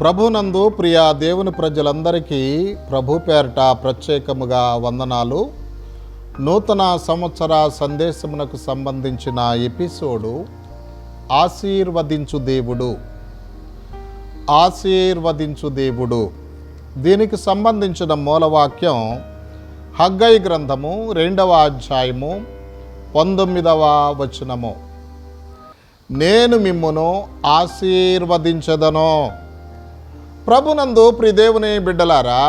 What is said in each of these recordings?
ప్రభునందు ప్రియ దేవుని ప్రజలందరికీ ప్రభు పేరట ప్రత్యేకముగా వందనాలు. నూతన సంవత్సర సందేశమునకు సంబంధించిన ఎపిసోడు ఆశీర్వదించు దేవుడు. ఆశీర్వదించు దేవుడు. దీనికి సంబంధించిన మూలవాక్యం హగ్గై గ్రంథము రెండవ అధ్యాయము పంతొమ్మిదవ వచనము. నేను మిమ్మును ఆశీర్వదించదను. ప్రభునందు ప్రిదేవుని బిడ్డలారా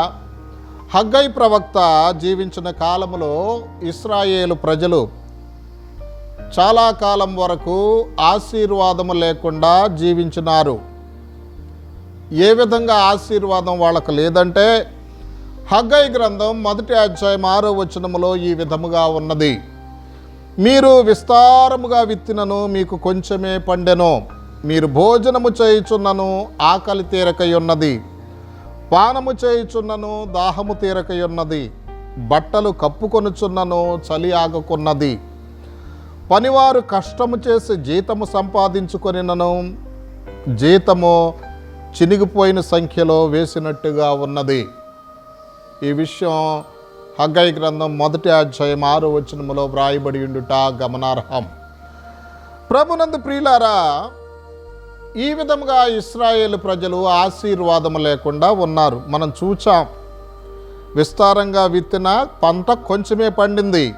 హగ్గై ప్రవక్త జీవించిన కాలములో ఇస్రాయేలు ప్రజలు చాలా కాలం వరకు ఆశీర్వాదము లేకుండా జీవించినారు. ఏ విధంగా ఆశీర్వాదం వాళ్ళకు లేదంటే హగ్గై గ్రంథం మొదటి అధ్యాయం ఆరో వచనములో ఈ విధముగా ఉన్నది. మీరు విస్తారముగా విత్తినను మీకు కొంచెమే పండెను. మీరు భోజనము చేయుచున్నను ఆకలి తీరకై ఉన్నది పానము చేయుచున్నను దాహము తీరకై ఉన్నది బట్టలు కప్పుకొనుచున్నను చలి ఆగకున్నది. పనివారు కష్టము చేసి జీతము సంపాదించుకొనినను జీతము చినిగిపోయిన సంఖ్యలో వేసినట్టుగా ఉన్నది. ఈ విషయం హగ్గై గ్రంథం మొదటి అధ్యాయం ఆరు వచనములో వ్రాయబడి ఉండుట గమనార్హం. ప్రభునందు ప్రియులారా ఈ విధముగా ఇస్రాయేల్ ప్రజలు ఆశీర్వాదం లేకుండా ఉన్నారు. మనం చూచాం. విస్తారంగా విత్తిన పంట కొంచెమే పండింది.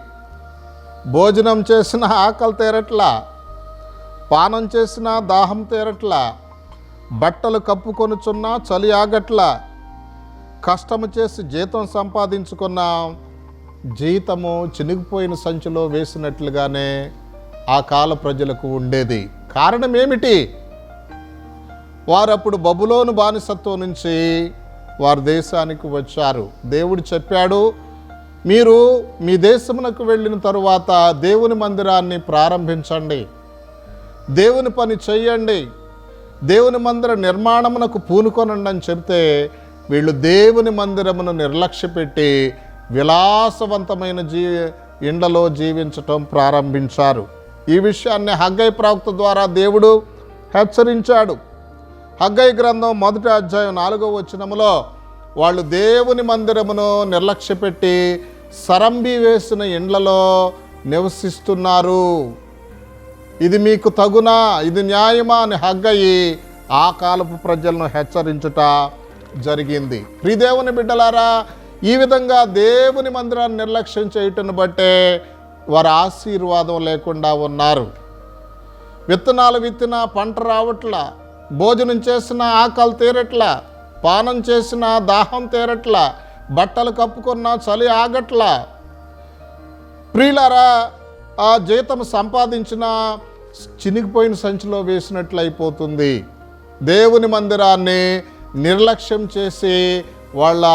భోజనం చేసిన ఆకలి తీరట్లా పానం చేసిన దాహం తీరట్లా బట్టలు కప్పుకొనుచున్నా చలి ఆగట్లా కష్టము చేసి జీతం సంపాదించుకున్న జీతము చినిగిపోయిన సంచిలో వేసినట్లుగానే ఆ కాల ప్రజలకు ఉండేది. కారణం ఏమిటి? వారు అప్పుడు బబులోను బానిసత్వం నుంచి వారి దేశానికి వచ్చారు. దేవుడు చెప్పాడు మీరు మీ దేశమునకు వెళ్ళిన తరువాత దేవుని మందిరాన్ని ప్రారంభించండి. దేవుని పని చెయ్యండి. దేవుని మందిర నిర్మాణమునకు పూనుకొనండి అని చెప్తే వీళ్ళు దేవుని మందిరమును నిర్లక్ష్యపెట్టి విలాసవంతమైన జీ ఇండ్లలో జీవించటం ప్రారంభించారు. ఈ విషయాన్ని హగ్గై ప్రవక్త ద్వారా దేవుడు హెచ్చరించాడు. హగ్గై గ్రంథం మొదటి అధ్యాయం నాలుగో వచనములో వాళ్ళు దేవుని మందిరమును నిర్లక్ష్యపెట్టి సరంబి వేసిన ఇండ్లలో నివసిస్తున్నారు. ఇది మీకు తగునా? ఇది న్యాయమా? అని హగ్గయి ఆ కాలపు ప్రజలను హెచ్చరించుట జరిగింది. ప్రిదేవుని బిడ్డలారా ఈ విధంగా దేవుని మందిరాన్ని నిర్లక్ష్యం చేయటను బట్టే వారు ఆశీర్వాదం లేకుండా ఉన్నారు. విత్తనాలు విత్తిన పంట రావట్లా. భోజనం చేసిన ఆకలి తీరట్లా పానం చేసిన దాహం తీరట్లా బట్టలు కప్పుకున్న చలి ఆగట్లా. ప్రియులారా ఆ జీతం సంపాదించిన చినిగిపోయిన సంచిలో వేసినట్లు అయిపోతుంది దేవుని మందిరాన్ని నిర్లక్ష్యం చేసి వాళ్ళ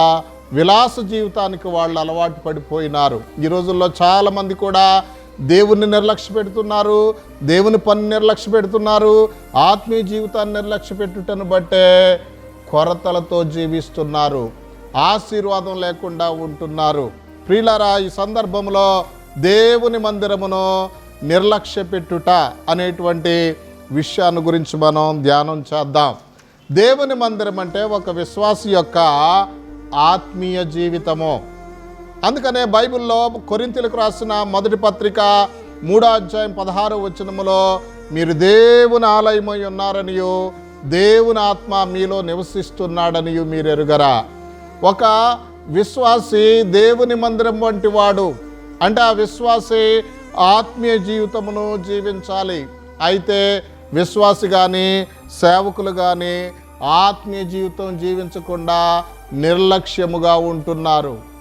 విలాస జీవితానికి వాళ్ళు అలవాటు పడిపోయినారు. ఈ రోజుల్లో చాలామంది కూడా దేవుని నిర్లక్ష్య పెడుతున్నారు దేవుని పని నిర్లక్ష్య పెడుతున్నారు ఆత్మీయ జీవితాన్ని నిర్లక్ష్య పెట్టుటను బట్టే కొరతలతో జీవిస్తున్నారు ఆశీర్వాదం లేకుండా ఉంటున్నారు. ప్రియులారా ఈ సందర్భంలో దేవుని మందిరమును నిర్లక్ష్య పెట్టుట అనేటువంటి విషయాన్ని గురించి మనం ధ్యానం చేద్దాం. దేవుని మందిరం అంటే ఒక విశ్వాసి యొక్క ఆత్మీయ జీవితము. అందుకనే బైబిల్లో కొరింతలకు రాసిన మొదటి పత్రిక మూడో అధ్యాయం పదహారు వచనములో మీరు దేవుని ఆలయమై ఉన్నారనియు దేవుని ఆత్మ మీలో నివసిస్తున్నాడనియు మీరు ఎరుగరా. ఒక విశ్వాసి దేవుని మందిరం వంటి వాడు అంటే ఆ విశ్వాసి ఆత్మీయ జీవితమును జీవించాలి. అయితే విశ్వాసి కానీ సేవకులు కానీ ఆత్మీయ జీవితం జీవించకుండా నిర్లక్ష్యముగా ఉంటున్నారు.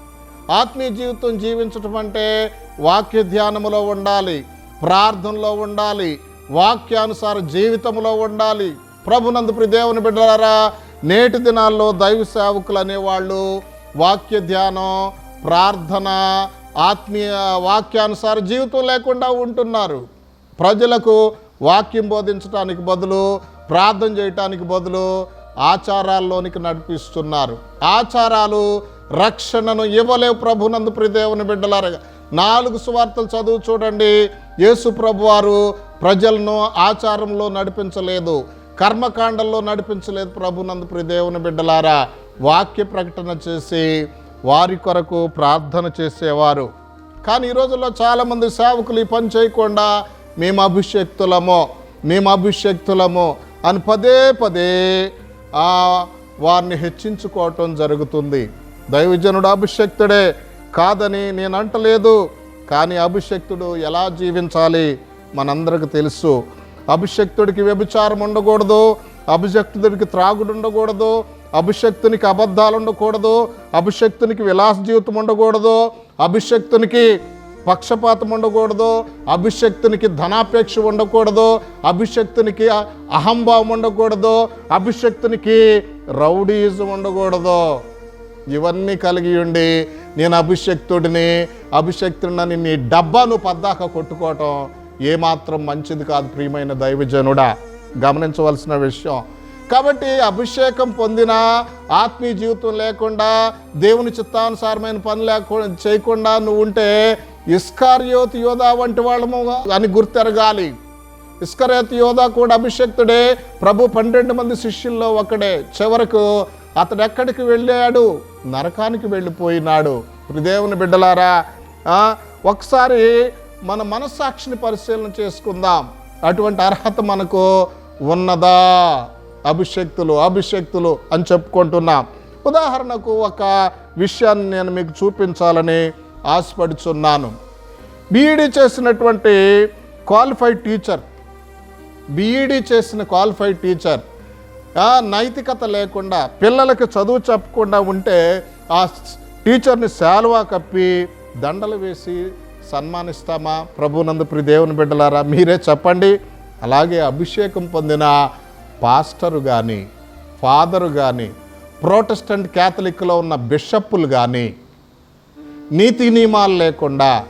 ఆత్మీయ జీవితం జీవించటం అంటే వాక్య ధ్యానములో ఉండాలి ప్రార్థనలో ఉండాలి వాక్యానుసార జీవితంలో ఉండాలి. ప్రభునందు దేవుని బిడ్డలారా నేటి దినాల్లో దైవ సేవకులు అనేవాళ్ళు వాక్య ధ్యానం ప్రార్థన ఆత్మీయ వాక్యానుసార జీవితం లేకుండా ఉంటున్నారు. ప్రజలకు వాక్యం బోధించడానికి బదులు ప్రార్థన చేయటానికి బదులు ఆచారాల్లోనికి నడిపిస్తున్నారు. ఆచారాలు రక్షణను ఇవ్వలేవు ప్రభునందు ప్రిదేవుని బిడ్డలారా. నాలుగు సువార్తలు చదువు చూడండి. యేసు ప్రభు వారు ప్రజలను ఆచారంలో నడిపించలేదు. కర్మకాండంలో నడిపించలేదు ప్రభునందు ప్రిదేవుని బిడ్డలారా. వాక్య ప్రకటన చేసి వారి కొరకు ప్రార్థన చేసేవారు. కానీ ఈ రోజుల్లో చాలామంది సేవకులు ఈ పని చేయకుండా మేము అభిషక్తులము మేము అభిషక్తులము అని పదే పదే వారిని హెచ్చించుకోవటం జరుగుతుంది. దైవజనుడు అభిషక్తుడే కాదని నేను అంటలేదు కానీ అభిషక్తుడు ఎలా జీవించాలి మనందరికి తెలుసు. అభిషక్తుడికి వ్యభిచారం ఉండకూడదు అభిషక్తుడికి త్రాగుడు ఉండకూడదు అభిషక్తునికి అబద్ధాలు ఉండకూడదు అభిషక్తునికి విలాస జీవితం ఉండకూడదు అభిషక్తునికి పక్షపాతం ఉండకూడదు అభిషక్తునికి ధనాపేక్ష ఉండకూడదు అభిషక్తునికి అహంభావం ఉండకూడదు అభిషక్తునికి రౌడీజం ఉండకూడదు. ఇవన్నీ కలిగి ఉండి నేను అభిషక్తుడిని అభిషక్తుడిని నీ డబ్బాను పద్దాక కొట్టుకోవటం ఏమాత్రం మంచిది కాదు ప్రియమైన దైవజనుడా. గమనించవలసిన విషయం. కాబట్టి అభిషేకం పొందిన ఆత్మీయ జీవితం లేకుండా దేవుని చిత్తానుసారమైన పని లేకుండా చేయకుండా నువ్వు ఉంటే ఇస్కార్యోతి యోధా వంటి వాళ్ళము అని గుర్తెరగాలి. ఇస్కరేత్ యోధా కూడా అభిషక్తుడే. ప్రభు పన్నెండు మంది శిష్యుల్లో ఒకడే. చివరకు అతడు ఎక్కడికి వెళ్ళాడు? నరకానికి వెళ్ళిపోయినాడు. దేవుని బిడ్డలారా ఒకసారి మన మనస్సాక్షిని పరిశీలన చేసుకుందాం. అటువంటి అర్హత మనకు ఉన్నదా? అభిషక్తులు అభిషక్తులు అని చెప్పుకుంటున్నాం. ఉదాహరణకు ఒక విషయాన్ని నేను మీకు చూపించాలని ఆశపడుచున్నాను. బీఈడీ చేసినటువంటి క్వాలిఫైడ్ టీచర్ బీఈడీ చేసిన క్వాలిఫైడ్ టీచర్ నైతికత లేకుండా పిల్లలకి చదువు చెప్పకుండా ఉంటే ఆ టీచర్ని శాలువా కప్పి దండలు వేసి సన్మానిస్తామా? ప్రభునందు ప్రి దేవుని బిడ్డలారా మీరే చెప్పండి. అలాగే అభిషేకం పొందిన పాస్టరు కానీ ఫాదరు కానీ ప్రోటెస్టెంట్ క్యాథలిక్లో ఉన్న బిషప్పులు కానీ నీతి నియమాలు లేకుండా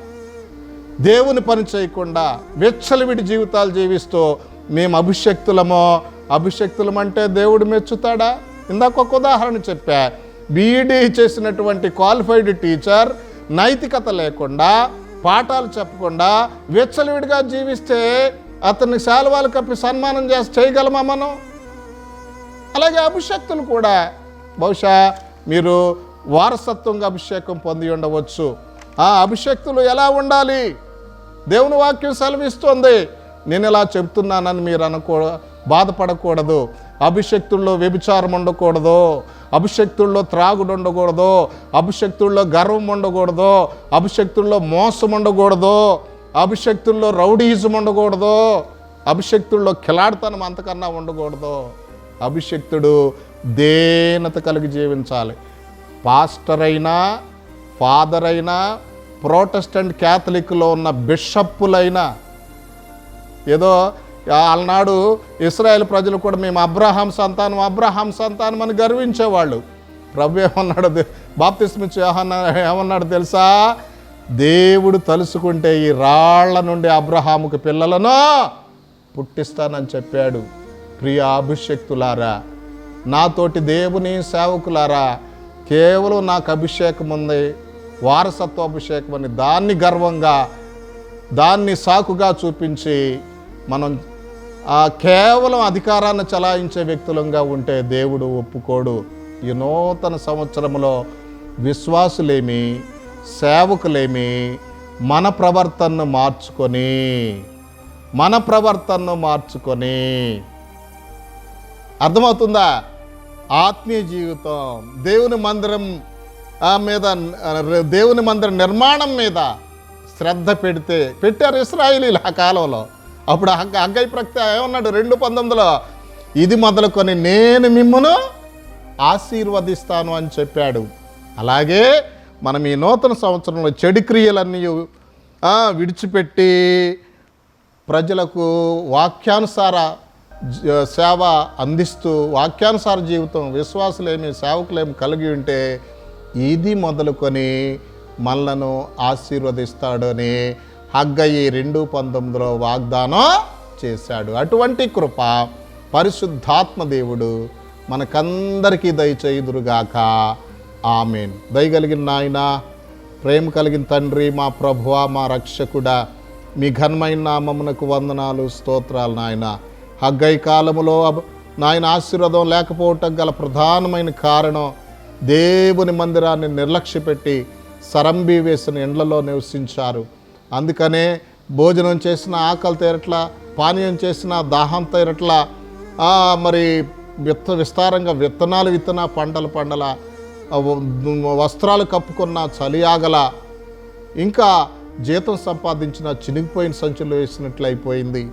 దేవుని పని చేయకుండా వెచ్చలవిడి జీవితాలు జీవిస్తూ మేము అభిషక్తులమో అభిషక్తులం అంటే దేవుడు మెచ్చుతాడా? ఇందాక ఒక ఉదాహరణ చెప్పా. బీఈడీ చేసినటువంటి క్వాలిఫైడ్ టీచర్ నైతికత లేకుండా పాఠాలు చెప్పకుండా విచ్చలవిడిగా జీవిస్తే అతన్ని శాలువాలు కప్పి సన్మానం చేసి చేయగలమా మనం? అలాగే అభిషక్తులు కూడా. బహుశా మీరు వారసత్వంగా అభిషేకం పొంది ఉండవచ్చు. ఆ అభిషక్తులు ఎలా ఉండాలి? దేవుని వాక్యం సెలవిస్తోంది. నేను ఇలా చెప్తున్నానని మీరు అనుకో బాధపడకూడదు. అభిషక్తుల్లో వ్యభిచారం ఉండకూడదు. అభిషక్తుల్లో త్రాగుడు ఉండకూడదు. అభిషక్తుల్లో గర్వం ఉండకూడదు. అభిషక్తుల్లో మోసం ఉండకూడదు. అభిషక్తుల్లో రౌడీజం ఉండకూడదు. అభిషక్తుల్లో కిలాడితనం అంతకన్నా ఉండకూడదు. అభిషక్తుడు దేనత కలిగి జీవించాలి. పాస్టర్ అయినా ఫాదర్ అయినా ప్రోటెస్టెంట్ క్యాథలిక్లో ఉన్న బిషప్పులైనా ఏదో ఆనాడు ఇస్రాయేల్ ప్రజలు కూడా మేము అబ్రహాం సంతానం అబ్రహాం సంతానం అని గర్వించేవాళ్ళు. ప్రభు ఏమన్నాడు? బాప్తిస్మిచ్చు ఏమన్నాడు తెలుసా? దేవుడు తలుసుకుంటే ఈ రాళ్ళ నుండి అబ్రహాముకు పిల్లలను పుట్టిస్తానని చెప్పాడు. ప్రియ అభిషక్తులారా నాతోటి దేవుని సేవకులారా కేవలం నాకు అభిషేకం ఉంది వారసత్వ అభిషేకం అని దాన్ని గర్వంగా దాన్ని సాకుగా చూపించి మనం కేవలం అధికారాన్ని చలాయించే వ్యక్తులంగా ఉంటే దేవుడు ఒప్పుకోడు. ఈ నూతన సంవత్సరంలో విశ్వాసులేమి సేవకులేమి మన ప్రవర్తనను మార్చుకొని మన ప్రవర్తనను మార్చుకొని. అర్థమవుతుందా? ఆత్మీయ జీవితం దేవుని మందిరం ఆ మీద దేవుని మందిర నిర్మాణం మీద శ్రద్ధ పెడితే పెట్టారు ఇస్రాయిలీలు ఆ కాలంలో. అప్పుడు హగ్గ హగ్గై ప్రక్త ఏమన్నాడు? రెండు పంతొమ్మిదిలో ఇది మొదలుకొని నేను మిమ్మను ఆశీర్వదిస్తాను అని చెప్పాడు. అలాగే మనం ఈ నూతన సంవత్సరంలో చెడు క్రియలన్నీ విడిచిపెట్టి ప్రజలకు వాక్యానుసార జ- సేవ అందిస్తూ వాక్యానుసార జీవితం విశ్వాసులేమి సేవకులేమి కలిగి ఉంటే ఇది మొదలుకొని మనలను ఆశీర్వదిస్తాడని హగ్గయి రెండు పంతొమ్మిదిలో వాగ్దానం చేశాడు. అటువంటి కృప పరిశుద్ధాత్మ దేవుడు మనకందరికీ దయచేయుదురుగాక. ఆమెన్. దయగలిగిన నాయన ప్రేమ కలిగిన తండ్రి మా ప్రభువ మా రక్షకుడా మీ ఘనమైన నామమునకు వందనాలు స్తోత్రాలు నాయన. హగ్గై కాలములో నాయన ఆశీర్వాదం లేకపోవటం గల ప్రధానమైన కారణం దేవుని మందిరాన్ని నిర్లక్ష్యపెట్టి సరంబి వేసిన ఎండ్లలో నివసించారు. అందుకనే భోజనం చేసిన ఆకలి తీరట్లా పానీయం చేసిన దాహం తీరట్లా మరి విత్త విస్తారంగా విత్తనాలు విత్తన పంటలు పండల వస్త్రాలు కప్పుకున్న చలి ఆగల ఇంకా జీతం సంపాదించిన చినిగిపోయిన సంచులు వేసినట్లు అయిపోయింది.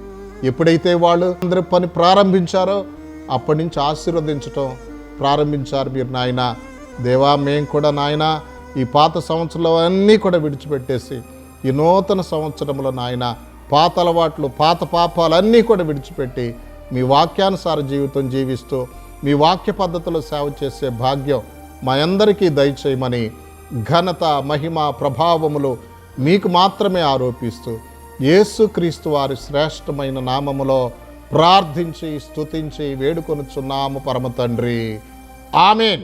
ఎప్పుడైతే వాళ్ళు అందరూ పని ప్రారంభించారో అప్పటి నుంచి ఆశీర్వదించటం ప్రారంభించారు మీరు నాయన. దేవా మేము కూడా నాయన ఈ పాత సంవత్సరంలో అన్నీ కూడా విడిచిపెట్టేసి ఈ నూతన సంవత్సరంలో నాయన పాత అలవాట్లు పాత పాపాలన్నీ కూడా విడిచిపెట్టి మీ వాక్యానుసార జీవితం జీవిస్తూ మీ వాక్య పద్ధతిలో సేవ చేసే భాగ్యం మా అందరికీ దయచేయమని ఘనత మహిమ ప్రభావములు మీకు మాత్రమే ఆరోపిస్తూ యేసుక్రీస్తు వారి శ్రేష్టమైన నామములో ప్రార్థించి స్తుతించి వేడుకొనుచున్నాము పరమ తండ్రి. ఆమెన్.